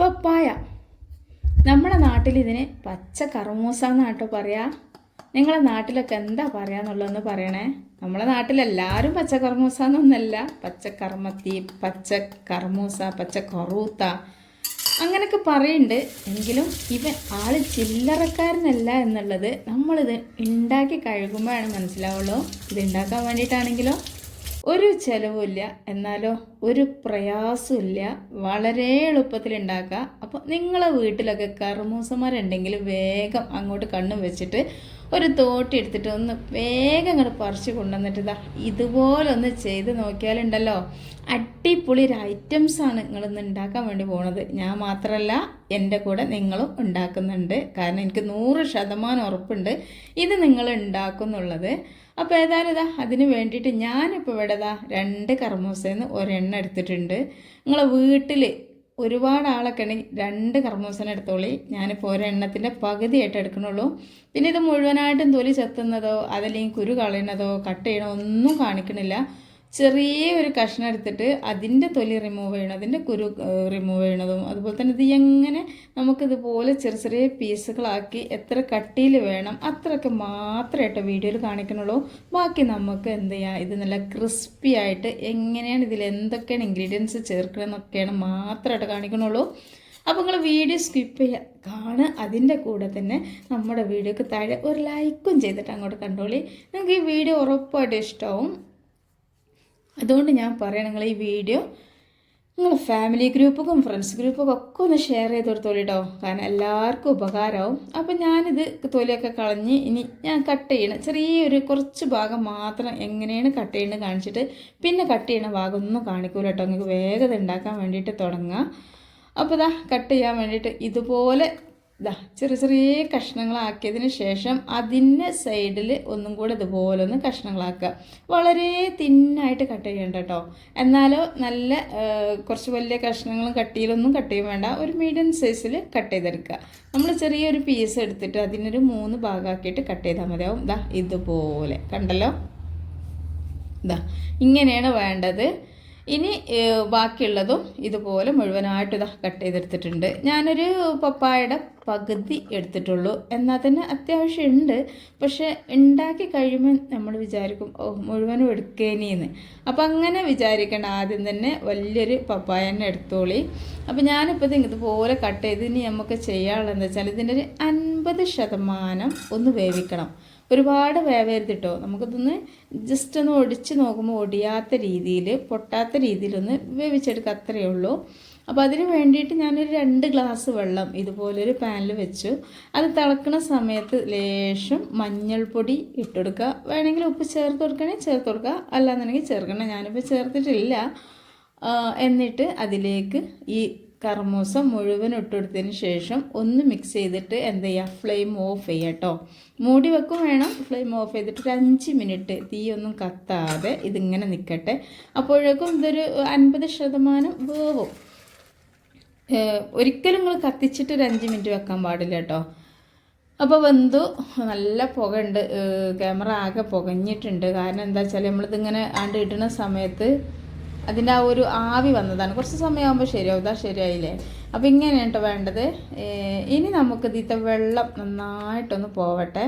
പപ്പായ നമ്മുടെ നാട്ടിൽ ഇതിന് പച്ച കർമൂസ എന്നാട്ടോ പറയാ. നിങ്ങളെ നാട്ടിലൊക്കെ എന്താ പറയാന്നുള്ളതെന്ന് പറയണേ. നമ്മളെ നാട്ടിലെല്ലാവരും പച്ച കർമൂസ എന്നൊന്നല്ല പച്ച കർമ്മത്തി പച്ച കർമൂസ പച്ച കറൂത്ത അങ്ങനെയൊക്കെ പറയുന്നുണ്ട് എങ്കിലും ഇവൻ ആൾ ചില്ലറക്കാരനല്ല എന്നുള്ളത് നമ്മളിത് ഉണ്ടാക്കി കഴുകുമ്പോഴാണ് മനസ്സിലാവുള്ളൂ. ഇത് ഉണ്ടാക്കാൻ വേണ്ടിയിട്ടാണെങ്കിലോ? ഒരു ചിലവുമില്ല. എന്നാലോ? ഒരു പ്രയാസമില്ല വളരെ എളുപ്പത്തിൽ ഉണ്ടാക്കാം അപ്പോൾ നിങ്ങളെ വീട്ടിലൊക്കെ കറുമൂസന്മാരുണ്ടെങ്കിൽ വേഗം അങ്ങോട്ട് കണ്ണു വെച്ചിട്ട് ഒരു തോട്ടി എടുത്തിട്ട് ഒന്ന് വേഗം അങ്ങോട്ട് പറിച്ച് കൊണ്ടുവന്നിട്ട് ഇതാ ഇതുപോലെ ഒന്ന് ചെയ്ത് നോക്കിയാലുണ്ടല്ലോ. അടിപൊളി ഒരു ഐറ്റംസാണ് നിങ്ങളിന്ന് ഉണ്ടാക്കാൻ വേണ്ടി പോണത്. ഞാൻ മാത്രമല്ല എന്റെ കൂടെ നിങ്ങളും ഉണ്ടാക്കുന്നുണ്ട്. കാരണം എനിക്ക് നൂറ് ശതമാനം ഉറപ്പുണ്ട് ഇത് നിങ്ങൾ ഉണ്ടാക്കുന്നുള്ളത്. അപ്പോൾ ഏതായാലും ഇതാ അതിന് വേണ്ടിയിട്ട് ഞാനിപ്പോൾ ഇവിടെ രണ്ട് കർമൂസേന്ന് ഒരെണ്ണം എടുത്തിട്ടുണ്ട്. നിങ്ങളെ വീട്ടിൽ ഒരുപാട് ആളൊക്കെ ഉണ്ടെങ്കിൽ രണ്ട് കർമൂസന എടുത്തോളി. ഞാനിപ്പോൾ ഒരെണ്ണത്തിന്റെ പകുതിയായിട്ട് എടുക്കണുള്ളൂ. പിന്നെ ഇത് മുഴുവനായിട്ടും തൊലി ചെത്തുന്നതോ അതല്ലെങ്കിൽ കുരു കളയണതോ കട്ട് ചെയ്യണോ ഒന്നും കാണിക്കണില്ല. ചെറിയ ഒരു കഷ്ണം എടുത്തിട്ട് അതിന്റെ തൊലി റിമൂവ് ചെയ്യണം അതിന്റെ കുരു റിമൂവ് ചെയ്യണതും. അതുപോലെ തന്നെ ഇത് എങ്ങനെ നമുക്കിതുപോലെ ചെറിയ ചെറിയ പീസുകളാക്കി എത്ര കട്ടിയിൽ വേണം അത്രയൊക്കെ മാത്രമായിട്ട് വീഡിയോയിൽ കാണിക്കണുള്ളൂ ബാക്കി നമുക്ക് എന്ത് ചെയ്യാം? ഇത് നല്ല ക്രിസ്പി ആയിട്ട് എങ്ങനെയാണ് ഇതിൽ എന്തൊക്കെയാണ് ഇൻഗ്രീഡിയൻസ് ചേർക്കണമെന്നൊക്കെയാണ് മാത്രമായിട്ട് കാണിക്കണുള്ളൂ അപ്പോൾ നിങ്ങൾ വീഡിയോ സ്കിപ്പ് ചെയ്യുക കാണുക. അതിന്റെ കൂടെ തന്നെ നമ്മുടെ വീഡിയോക്ക് താഴെ ഒരു ലൈക്കും ചെയ്തിട്ട് അങ്ങോട്ട് കണ്ടോളി. നിങ്ങൾക്ക് ഈ വീഡിയോ ഉറപ്പായിട്ട് ഇഷ്ടമാവും. അതുകൊണ്ട് ഞാൻ പറയാം നിങ്ങൾ ഈ വീഡിയോ നിങ്ങൾ ഫാമിലി ഗ്രൂപ്പും ഫ്രണ്ട്സ് ഗ്രൂപ്പൊക്കെ ഒക്കെ ഒന്ന് ഷെയർ ചെയ്ത് കൊടുത്തോളൂ കേട്ടോ കാരണം എല്ലാവർക്കും ഉപകാരമാവും അപ്പം ഞാനിത് തൊലിയൊക്കെ കളഞ്ഞ് ഇനി ഞാൻ കട്ട് ചെയ്യണം. ചെറിയൊരു കുറച്ച് ഭാഗം മാത്രം എങ്ങനെയാണ് കട്ട് ചെയ്യണമെന്ന് കാണിച്ചിട്ട് പിന്നെ കട്ട് ചെയ്യണ ഭാഗം ഒന്നും കാണിക്കൂല കേട്ടോ നിങ്ങൾക്ക് വേഗത ഉണ്ടാക്കാൻ വേണ്ടിയിട്ട് തുടങ്ങാം. അപ്പോൾ ഇതാ കട്ട് ചെയ്യാൻ വേണ്ടിയിട്ട് ഇതുപോലെ ഇതാ ചെറിയ ചെറിയ കഷ്ണങ്ങളാക്കിയതിന് ശേഷം അതിന്റെ സൈഡിൽ ഒന്നും കൂടെ ഇതുപോലെ ഒന്ന് കഷ്ണങ്ങളാക്കുക. വളരെ തിന്നായിട്ട് കട്ട് ചെയ്യേണ്ട കേട്ടോ എന്നാലോ നല്ല കുറച്ച് വലിയ കഷ്ണങ്ങളും കട്ടിയിലൊന്നും കട്ട് ചെയ്യാൻ വേണ്ട. ഒരു മീഡിയം സൈസിൽ കട്ട് ചെയ്തെടുക്കുക. നമ്മൾ ചെറിയൊരു പീസ് എടുത്തിട്ട് അതിനൊരു മൂന്ന് ഭാഗമാക്കിയിട്ട് കട്ട് ചെയ്താൽ മതിയാവും. ഇതാ ഇതുപോലെ. കണ്ടല്ലോ? ഇതാ ഇങ്ങനെയാണ് വേണ്ടത്. ഇനി ബാക്കിയുള്ളതും ഇതുപോലെ മുഴുവനായിട്ട് ഇതാ കട്ട് ചെയ്തെടുത്തിട്ടുണ്ട്. ഞാനൊരു പപ്പായയുടെ പകുതി എടുത്തിട്ടുള്ളൂ. എന്നാൽ തന്നെ അത്യാവശ്യം ഉണ്ട്. പക്ഷേ ഉണ്ടാക്കി കഴിയുമ്പോൾ നമ്മൾ വിചാരിക്കും ഓ മുഴുവനും എടുക്കേനിന്ന്. അപ്പം അങ്ങനെ വിചാരിക്കേണ്ട. ആദ്യം തന്നെ വലിയൊരു പപ്പായ തന്നെ എടുത്തോളി. അപ്പം ഞാനിപ്പോൾ ഇത് ഇതുപോലെ കട്ട് ചെയ്ത് ഇനി നമുക്ക് ചെയ്യാനുള്ളതെന്ന് വെച്ചാൽ ഇതിന്റെ ഒരു അൻപത് ശതമാനം ഒന്ന് വേവിക്കണം. ഒരുപാട് വേവരുത് കേട്ടോ നമുക്കിതൊന്ന് ജസ്റ്റ് ഒന്ന് ഒടിച്ച് നോക്കുമ്പോൾ ഒടിയാത്ത രീതിയിൽ പൊട്ടാത്ത രീതിയിലൊന്ന് വേവിച്ചെടുക്കുക അത്രയേ ഉള്ളൂ. അപ്പോൾ അതിന് വേണ്ടിയിട്ട് ഞാനൊരു രണ്ട് ഗ്ലാസ് വെള്ളം ഇതുപോലൊരു പാനിൽ വെച്ചു. അത് തിളക്കുന്ന സമയത്ത് ലേശം മഞ്ഞൾപ്പൊടി ഇട്ടുകൊടുക്കുക വേണമെങ്കിൽ ഉപ്പ് ചേർത്ത് കൊടുക്കണമെങ്കിൽ ചേർത്ത് കൊടുക്കുക. അല്ലാന്നുണ്ടെങ്കിൽ ചേർക്കണം ഞാനിപ്പോൾ ചേർത്തിട്ടില്ല. എന്നിട്ട് അതിലേക്ക് ഈ കർമൂസ മുഴുവൻ ഇട്ടെടുത്തതിന് ശേഷം ഒന്ന് മിക്സ് ചെയ്തിട്ട് എന്ത് ചെയ്യുക ഫ്ലെയിം ഓഫ് ചെയ്യുക കേട്ടോ മൂടി വെക്കും വേണം. ഫ്ലെയിം ഓഫ് ചെയ്തിട്ട് ഒരു അഞ്ച് മിനിറ്റ് തീയൊന്നും കത്താതെ ഇതിങ്ങനെ നിൽക്കട്ടെ അപ്പോഴേക്കും ഇതൊരു അൻപത് ശതമാനം വേവും. ഒരിക്കലും നിങ്ങൾ കത്തിച്ചിട്ട് ഒരു അഞ്ച് മിനിറ്റ് വെക്കാൻ പാടില്ല കേട്ടോ അപ്പോൾ വെന്തു. നല്ല പുക ഉണ്ട് ക്യാമറ ആകെ പുകഞ്ഞിട്ടുണ്ട്. കാരണം എന്താ വെച്ചാൽ നമ്മളിതിങ്ങനെ ആണ്ട് ഇടുന്ന സമയത്ത് അതിന്റെ ആ ഒരു ആവി വന്നതാണ്. കുറച്ച് സമയമാകുമ്പോൾ ശരിയാവും. ഇതാ ശരിയായില്ലേ? അപ്പോൾ ഇങ്ങനെയാണ് കേട്ടോ വേണ്ടത് ഇനി നമുക്ക് ഇതിത്തെ വെള്ളം നന്നായിട്ടൊന്ന് പോവട്ടെ.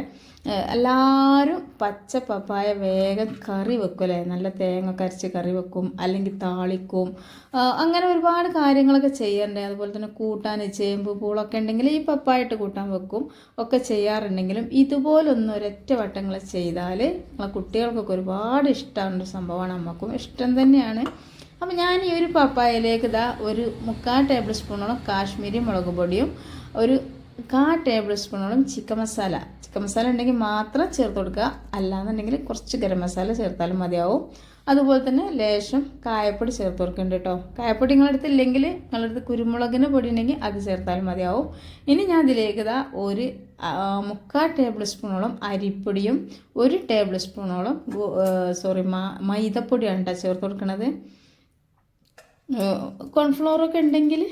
എല്ലാവരും പച്ച പപ്പായ വേഗം കറി വെക്കുമല്ലേ നല്ല തേങ്ങ കരച്ച് കറി വെക്കും അല്ലെങ്കിൽ താളിക്കും. അങ്ങനെ ഒരുപാട് കാര്യങ്ങളൊക്കെ ചെയ്യണ്ടേ? അതുപോലെ തന്നെ കൂട്ടാൻ ചേമ്പ് പൂളൊക്കെ ഉണ്ടെങ്കിൽ ഈ പപ്പായിട്ട് കൂട്ടാൻ വെക്കും ഒക്കെ ചെയ്യാറുണ്ടെങ്കിലും ഇതുപോലൊന്നും ഒരൊറ്റ വട്ടങ്ങൾ ചെയ്താൽ നമ്മളെ കുട്ടികൾക്കൊക്കെ ഒരുപാട് ഇഷ്ടമാണ് സംഭവമാണ് നമുക്കും ഇഷ്ടം തന്നെയാണ്. അപ്പോൾ ഞാൻ ഈ ഒരു പപ്പായയിലേക്ക് ഇതാ ഒരു മുക്കാൽ ടേബിൾ സ്പൂണോളം കാശ്മീരി മുളക് പൊടിയും ഒരു കാ ടേബിൾ സ്പൂണോളം ചിക്കൻ മസാല. ചിക്കൻ മസാല ഉണ്ടെങ്കിൽ മാത്രം ചേർത്ത് കൊടുക്കുക. അല്ലാന്നുണ്ടെങ്കിൽ കുറച്ച് ഗരം മസാല ചേർത്താലും മതിയാവും. അതുപോലെ തന്നെ ലേശം കായപ്പൊടി ചേർത്ത് കൊടുക്കുന്നുണ്ട് കേട്ടോ. കായപ്പൊടി നിങ്ങളടുത്ത് ഇല്ലെങ്കിൽ നിങ്ങളടുത്ത് കുരുമുളകിന് പൊടി ഉണ്ടെങ്കിൽ അത് ചേർത്താലും മതിയാവും. ഇനി ഞാൻ ഇതിലേക്ക് ഇതാ ഒരു മുക്കാൽ ടേബിൾ സ്പൂണോളം അരിപ്പൊടിയും ഒരു ടേബിൾ സ്പൂണോളം സോറി മൈദപ്പൊടിയാണ് കേട്ടോ ചേർത്ത് കൊടുക്കണത് കോൺഫ്ലോറൊക്കെ ഉണ്ടെങ്കിൽ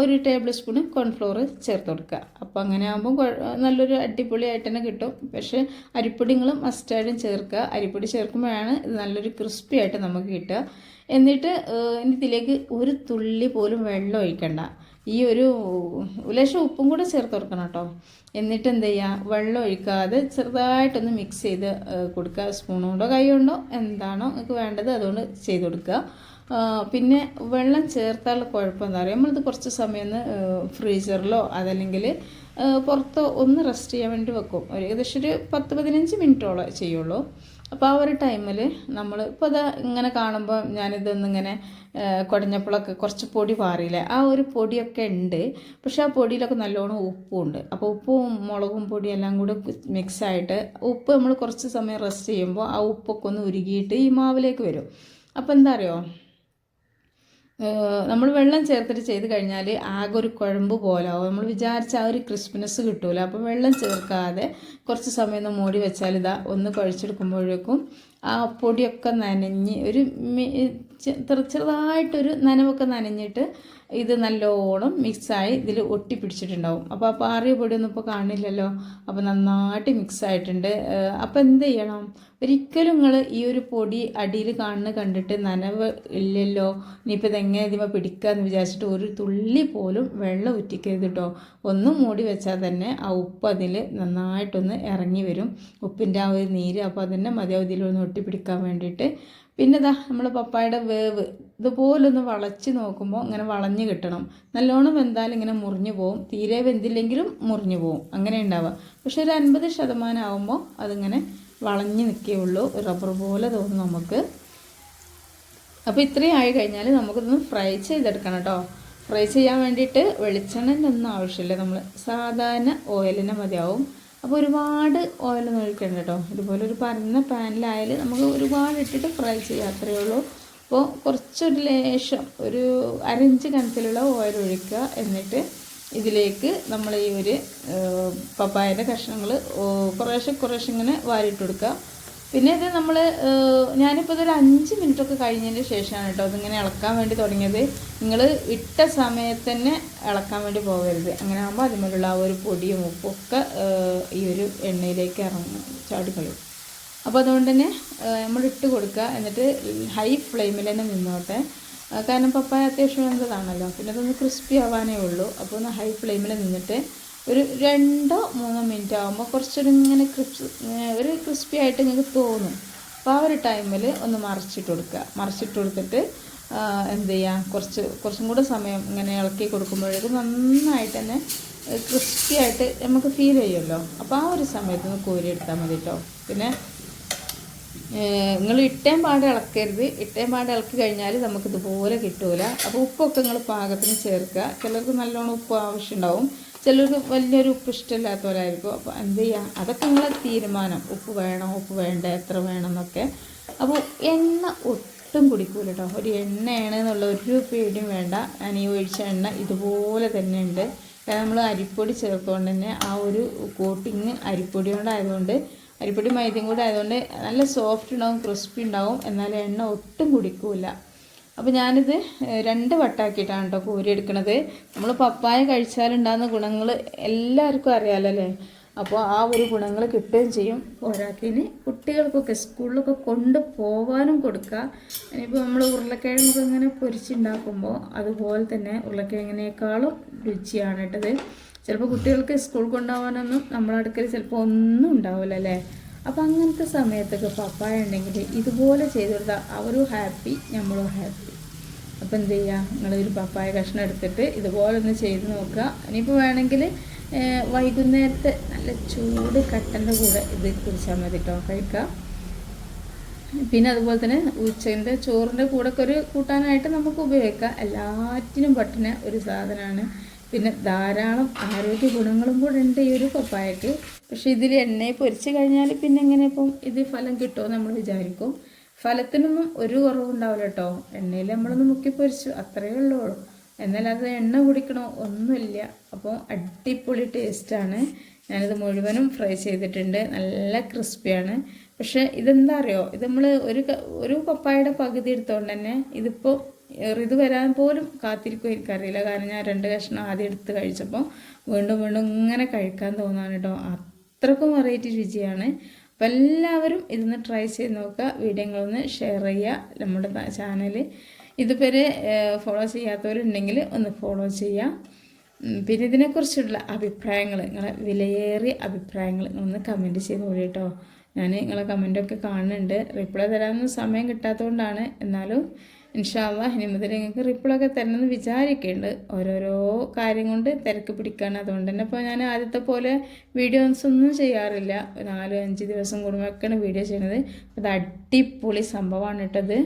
ഒരു ടേബിൾ സ്പൂൺ കോൺഫ്ലോർ ചേർത്ത് കൊടുക്കുക. അപ്പോൾ അങ്ങനെ ആകുമ്പോൾ നല്ലൊരു അടിപൊളി ആയിട്ട് തന്നെ കിട്ടും. പക്ഷേ അരിപ്പൊടികളും മസ്റ്റാർഡും ചേർക്കുക. അരിപ്പൊടി ചേർക്കുമ്പോഴാണ് ഇത് നല്ലൊരു ക്രിസ്പി ആയിട്ട് നമുക്ക് കിട്ടുക. എന്നിട്ട് ഇതിലേക്ക് ഒരു തുള്ളി പോലും വെള്ളം ഒഴിക്കണ്ട. ഈ ഒരു ഉലശ ഉപ്പും കൂടെ ചേർത്ത് കൊടുക്കണം കേട്ടോ. എന്നിട്ട് എന്ത് ചെയ്യുക വെള്ളം ഒഴിക്കാതെ ചെറുതായിട്ടൊന്ന് മിക്സ് ചെയ്ത് കൊടുക്കുക. സ്പൂണുണ്ടോ കൊണ്ടോ കൈ കൊണ്ടോ എന്താണോ നിങ്ങൾക്ക് വേണ്ടത് അതുകൊണ്ട് ചെയ്ത് കൊടുക്കുക. പിന്നെ വെള്ളം ചേർത്താലുള്ള കുഴപ്പം എന്താ പറയുക? നമ്മളിത് കുറച്ച് സമയം ഒന്ന് ഫ്രീസറിലോ അതല്ലെങ്കിൽ പുറത്തോ ഒന്ന് റെസ്റ്റ് ചെയ്യാൻ വേണ്ടി വെക്കും. ഒരു ഏകദേശം ഒരു പത്ത് പതിനഞ്ച് മിനിറ്റോളം ചെയ്യുള്ളൂ. അപ്പോൾ ആ ഒരു ടൈമിൽ നമ്മൾ ഇപ്പോൾ അത് ഇങ്ങനെ കാണുമ്പോൾ ഞാനിതൊന്നിങ്ങനെ കുടഞ്ഞപ്പോഴൊക്കെ കുറച്ച് പൊടി പാറിയില്ലേ ആ ഒരു പൊടിയൊക്കെ ഉണ്ട്. പക്ഷെ ആ പൊടിയിലൊക്കെ നല്ലോണം ഉപ്പും ഉണ്ട് അപ്പോൾ ഉപ്പും മുളകും പൊടിയും എല്ലാം കൂടെ മിക്സായിട്ട് ഉപ്പ് നമ്മൾ കുറച്ച് സമയം റെസ്റ്റ് ചെയ്യുമ്പോൾ ആ ഉപ്പൊക്കെ ഒന്ന് ഉരുകിയിട്ട് ഈ മാവിലേക്ക് വരും. അപ്പോൾ എന്താ അറിയോ? നമ്മൾ വെള്ളം ചേർത്തിട്ട് ചെയ്ത് കഴിഞ്ഞാൽ ആകെ ഒരു കുഴമ്പ് പോലെ ആവും. നമ്മൾ വിചാരിച്ച ആ ഒരു ക്രിസ്പിനെസ് കിട്ടൂല. അപ്പോൾ വെള്ളം ചേർക്കാതെ കുറച്ച് സമയം ഒന്ന് മൂടി വെച്ചാൽ ഇതാ ഒന്ന് കുഴച്ചെടുക്കുമ്പോഴേക്കും ആ പൊടിയൊക്കെ നനഞ്ഞ് ഒരു ചെറുതായിട്ടൊരു നനവൊക്കെ നനഞ്ഞിട്ട് ഇത് നല്ലോണം മിക്സായി ഇതിൽ ഒട്ടി പിടിച്ചിട്ടുണ്ടാവും അപ്പോൾ ആ പാറിയ പൊടിയൊന്നും ഇപ്പോൾ കാണില്ലല്ലോ. അപ്പോൾ നന്നായിട്ട് മിക്സായിട്ടുണ്ട്. അപ്പോൾ എന്ത് ചെയ്യണം? ഒരിക്കലും നിങ്ങൾ ഈ ഒരു പൊടി അടിയിൽ കാണുന്ന കണ്ടിട്ട് നനവ് ഇല്ലല്ലോ. ഇനിയിപ്പോൾ ഇതെങ്ങനെ ഇതിമ പിടിക്കാന്ന് വിചാരിച്ചിട്ട് ഒരു തുള്ളി പോലും വെള്ളം ഉറ്റിക്കരുത് കേട്ടോ ഒന്ന് മൂടി വെച്ചാൽ തന്നെ ആ ഉപ്പ് അതിൽ നന്നായിട്ടൊന്ന് ഇറങ്ങി വരും. ഉപ്പിന്റെ ആ ഒരു നീര് അപ്പോൾ അതന്നെ മതിയാവും ഇതിലൊന്ന് ഒട്ടിപ്പിടിക്കാൻ വേണ്ടിയിട്ട്. പിന്നെ ഇതാ നമ്മൾ പപ്പായുടെ വേവ് ഇതുപോലൊന്ന് വളച്ച് നോക്കുമ്പോൾ ഇങ്ങനെ വളഞ്ഞ് കിട്ടണം. നല്ലോണം വെന്താലും ഇങ്ങനെ മുറിഞ്ഞു പോവും. തീരെ വെന്തില്ലെങ്കിലും മുറിഞ്ഞു പോവും. അങ്ങനെ ഉണ്ടാവുക പക്ഷെ ഒരു അൻപത് ശതമാനം ആകുമ്പോൾ അതിങ്ങനെ വളഞ്ഞ് നിൽക്കുകയുള്ളൂ റബ്ബർ പോലെ തോന്നും നമുക്ക്. അപ്പോൾ ഇത്രയും ആയി കഴിഞ്ഞാൽ നമുക്കിതൊന്ന് ഫ്രൈ ചെയ്തെടുക്കണം കേട്ടോ. ഫ്രൈ ചെയ്യാൻ വേണ്ടിയിട്ട് വെളിച്ചെണ്ണന്റെ ഒന്നും ആവശ്യമില്ല. നമ്മൾ സാധാരണ ഓയിലിനെ മതിയാവും. അപ്പോൾ ഒരുപാട് ഓയിലൊന്നും ഒഴിക്കണ്ട കേട്ടോ ഇതുപോലെ ഒരു പരന്ന പാനിലായാൽ നമുക്ക് ഒരുപാട് ഇട്ടിട്ട് ഫ്രൈ ചെയ്യാം. അത്രയേ ഉള്ളൂ. അപ്പോൾ കുറച്ചൊരു ലേശം ഒരു അരഞ്ച് കണക്കിലുള്ള ഓയിൽ ഒഴിക്കുക. എന്നിട്ട് ഇതിലേക്ക് നമ്മൾ ഈ ഒരു പപ്പായന്റെ കഷ്ണങ്ങൾ കുറേശ്ശെ കുറേശ്ശെ ഇങ്ങനെ വാരിയിട്ട് കൊടുക്കുക. പിന്നെ ഇത് നമ്മൾ ഞാനിപ്പോൾ ഇതൊരു അഞ്ച് മിനിറ്റൊക്കെ കഴിഞ്ഞതിന് ശേഷമാണ് കേട്ടോ അതിങ്ങനെ ഇളക്കാൻ വേണ്ടി തുടങ്ങിയത്. നിങ്ങൾ ഇട്ട സമയത്ത് തന്നെ ഇളക്കാൻ വേണ്ടി പോകരുത്. അങ്ങനെ ആകുമ്പോൾ അതിന്മേലുള്ള ആ ഒരു പൊടിയും ഉപ്പും ഒക്കെ ഈ ഒരു എണ്ണയിലേക്ക് ഇറങ്ങും ചാടിക്കളയും. അപ്പോൾ അതുകൊണ്ട് തന്നെ നമ്മൾ ഇട്ട് കൊടുക്കുക. എന്നിട്ട് ഹൈ ഫ്ലെയിമിൽ തന്നെ നിന്നോട്ടെ. കാരണം പപ്പായ അത്യാവശ്യം നല്ലതാണല്ലോ. പിന്നെ അതൊന്ന് ക്രിസ്പി ആവാനേ ഉള്ളൂ. അപ്പോൾ ഒന്ന് ഹൈ ഫ്ലെയിമിൽ നിന്നിട്ട് ഒരു രണ്ടോ മൂന്നോ മിനിറ്റ് ആകുമ്പോൾ കുറച്ചൊരു ഇങ്ങനെ ക്രിസ്പ് ഒരു ക്രിസ്പി ആയിട്ട് നിങ്ങൾക്ക് തോന്നും. അപ്പോൾ ആ ഒരു ടൈമിൽ ഒന്ന് മറിച്ചിട്ട് കൊടുക്കുക. മറിച്ചിട്ട് കൊടുത്തിട്ട് എന്ത് ചെയ്യുക കുറച്ച് കുറച്ചും കൂടെ സമയം ഇങ്ങനെ ഇളക്കി കൊടുക്കുമ്പോഴേക്കും നന്നായിട്ട് തന്നെ ക്രിസ്പി ആയിട്ട് നമുക്ക് ഫീൽ ചെയ്യുമല്ലോ. അപ്പോൾ ആ ഒരു സമയത്ത് ഒന്ന് കോരി എടുത്താൽ മതി കേട്ടോ പിന്നെ നിങ്ങൾ ഇട്ടേം പാട് ഇളക്കരുത്. ഇട്ടേം പാട് ഇളക്കി കഴിഞ്ഞാൽ നമുക്ക് ഇതുപോലെ കിട്ടൂല. അപ്പോൾ ഉപ്പൊക്കെ നിങ്ങൾ പാകത്തിന് ചേർക്കുക. ചിലർക്ക് നല്ലോണം ഉപ്പ് ആവശ്യമുണ്ടാവും ചിലർക്ക് വലിയൊരു ഉപ്പ് ഇഷ്ടമില്ലാത്തവരായിരിക്കും അപ്പോൾ എന്ത് ചെയ്യുക അതൊക്കെ നിങ്ങളെ തീരുമാനം. ഉപ്പ് വേണം? ഉപ്പ് വേണ്ട? എത്ര വേണം എന്നൊക്കെ അപ്പോൾ എണ്ണ ഒട്ടും കുടിക്കൂല കേട്ടോ ഒരു എണ്ണയാണ് എന്നുള്ള ഒരു പേടിയും വേണ്ട. ഞാൻ ഈ ഒഴിച്ച എണ്ണ ഇതുപോലെ തന്നെ ഉണ്ട്. കാരണം നമ്മൾ അരിപ്പൊടി ചേർത്തുകൊണ്ട് തന്നെ ആ ഒരു കോട്ടിങ് അരിപ്പൊടി കൊണ്ടായതുകൊണ്ട് അരിപ്പൊടി മൈദയും കൂടെ ആയതുകൊണ്ട് നല്ല സോഫ്റ്റ് ഉണ്ടാവും ക്രിസ്പി ഉണ്ടാവും. എന്നാൽ എണ്ണ ഒട്ടും കുടിക്കൂല. അപ്പോൾ ഞാനിത് രണ്ട് വട്ടാക്കിയിട്ടാണ് കേട്ടോ കോരി എടുക്കുന്നത് നമ്മൾ പപ്പായ കഴിച്ചാലുണ്ടാകുന്ന ഗുണങ്ങൾ എല്ലാവർക്കും അറിയാലല്ലേ? അപ്പോൾ ആ ഒരു ഗുണങ്ങൾ കിട്ടുകയും ചെയ്യും. പോരാത്തിന് കുട്ടികൾക്കൊക്കെ സ്കൂളിലൊക്കെ കൊണ്ട് പോകാനും കൊടുക്കുക. ഇനിയിപ്പോൾ നമ്മൾ ഉരുളക്കിഴങ്ങൊക്കെ ഇങ്ങനെ പൊരിച്ചുണ്ടാക്കുമ്പോൾ അതുപോലെ തന്നെ ഉരുളക്കിഴങ്ങിനേക്കാളും രുചിയാണ് കേട്ടത്. ചിലപ്പോൾ കുട്ടികൾക്ക് സ്കൂൾ കൊണ്ടുപോകാനൊന്നും നമ്മളെ അടുക്കൽ ചിലപ്പോൾ ഒന്നും ഉണ്ടാവില്ലല്ലേ അപ്പം അങ്ങനത്തെ സമയത്തൊക്കെ പപ്പായ ഉണ്ടെങ്കിൽ ഇതുപോലെ ചെയ്ത് കൊടുത്താൽ അവരും ഹാപ്പി നമ്മളും ഹാപ്പി. അപ്പോൾ എന്ത് ചെയ്യുക നിങ്ങളൊരു പപ്പായ കഷ്ണം എടുത്തിട്ട് ഇതുപോലെ ഒന്ന് ചെയ്ത് നോക്കുക. ഇനിയിപ്പോൾ വേണമെങ്കിൽ വൈകുന്നേരത്തെ നല്ല ചൂട് കട്ടന്റെ കൂടെ ഇത് കുടിച്ചാൽ മതി കേട്ടോ കഴിക്കാം. പിന്നെ അതുപോലെ തന്നെ ഉച്ചന്റെ ചോറിന്റെ കൂടെ ഒക്കെ ഒരു കൂട്ടാനായിട്ട് നമുക്ക് ഉപയോഗിക്കാം. എല്ലാറ്റിനും പറ്റുന്ന ഒരു സാധനമാണ്. പിന്നെ ധാരാളം ആരോഗ്യ ഗുണങ്ങളും കൂടെ ഉണ്ട് ഈ ഒരു പപ്പായക്ക്. പക്ഷേ ഇതിൽ എണ്ണയെ പൊരിച്ച് കഴിഞ്ഞാൽ പിന്നെ എങ്ങനെ ഇപ്പം ഇത് ഫലം കിട്ടുമോ നമ്മൾ വിചാരിക്കും. ഫലത്തിനൊന്നും ഒരു കുറവും കുറവുണ്ടാവില്ല കേട്ടോ എണ്ണയിൽ നമ്മളൊന്ന് മുക്കി പൊരിച്ചു അത്രയേ ഉള്ളൂ. അത് എണ്ണ കുടിക്കണോ? ഒന്നുമില്ല. അപ്പോൾ അടിപൊളി ടേസ്റ്റാണ്. ഞാനിത് മുഴുവനും ഫ്രൈ ചെയ്തിട്ടുണ്ട്. നല്ല ക്രിസ്പിയാണ്. പക്ഷേ ഇതെന്താ അറിയോ ഇത് നമ്മൾ ഒരു ഒരു പപ്പായയുടെ പകുതി എടുത്തുകൊണ്ട് തന്നെ ഇതിപ്പോൾ ഇത് വരാൻ പോലും കാത്തിരിക്കും എനിക്കറിയില്ല. കാരണം ഞാൻ രണ്ട് കഷ്ണം ആദ്യം എടുത്ത് കഴിച്ചപ്പോൾ വീണ്ടും വീണ്ടും ഇങ്ങനെ കഴിക്കാൻ തോന്നാണ് കേട്ടോ അത്രക്കും വെറൈറ്റി രുചിയാണ്. അപ്പോൾ എല്ലാവരും ഇതൊന്ന് ട്രൈ ചെയ്ത് നോക്കുക. വീഡിയോകളൊന്ന് ഷെയർ ചെയ്യുക. നമ്മുടെ ചാനൽ ഇതുവരെ ഫോളോ ചെയ്യാത്തവരുണ്ടെങ്കിൽ ഒന്ന് ഫോളോ ചെയ്യുക. പിന്നെ ഇതിനെക്കുറിച്ചുള്ള അഭിപ്രായങ്ങൾ നിങ്ങളെ വിലയേറിയ അഭിപ്രായങ്ങൾ നിങ്ങളൊന്ന് കമന്റ് ചെയ്ത് കൂടി കേട്ടോ. ഞാൻ നിങ്ങളെ കമന്റൊക്കെ കാണുന്നുണ്ട്. റിപ്ലൈ തരാനൊന്നും സമയം കിട്ടാത്തതുകൊണ്ടാണ്. എന്നാലും ഇൻഷാല്ല ഇനി മുതൽ നിങ്ങൾക്ക് റിപ്ലൈ ഒക്കെ തരണമെന്ന് വിചാരിക്കുന്നുണ്ട് ഓരോരോ കാര്യം കൊണ്ട് തിരക്ക് പിടിക്കാണ്. അതുകൊണ്ട് തന്നെ ഇപ്പോൾ ഞാൻ ആദ്യത്തെ പോലെ വീഡിയോസ് ഒന്നും ചെയ്യാറില്ല. നാലോ അഞ്ച് ദിവസം കൂടുമ്പോഴൊക്കെയാണ് വീഡിയോ ചെയ്യുന്നത്. അത് അടിപൊളി സംഭവമാണ് കേട്ടത്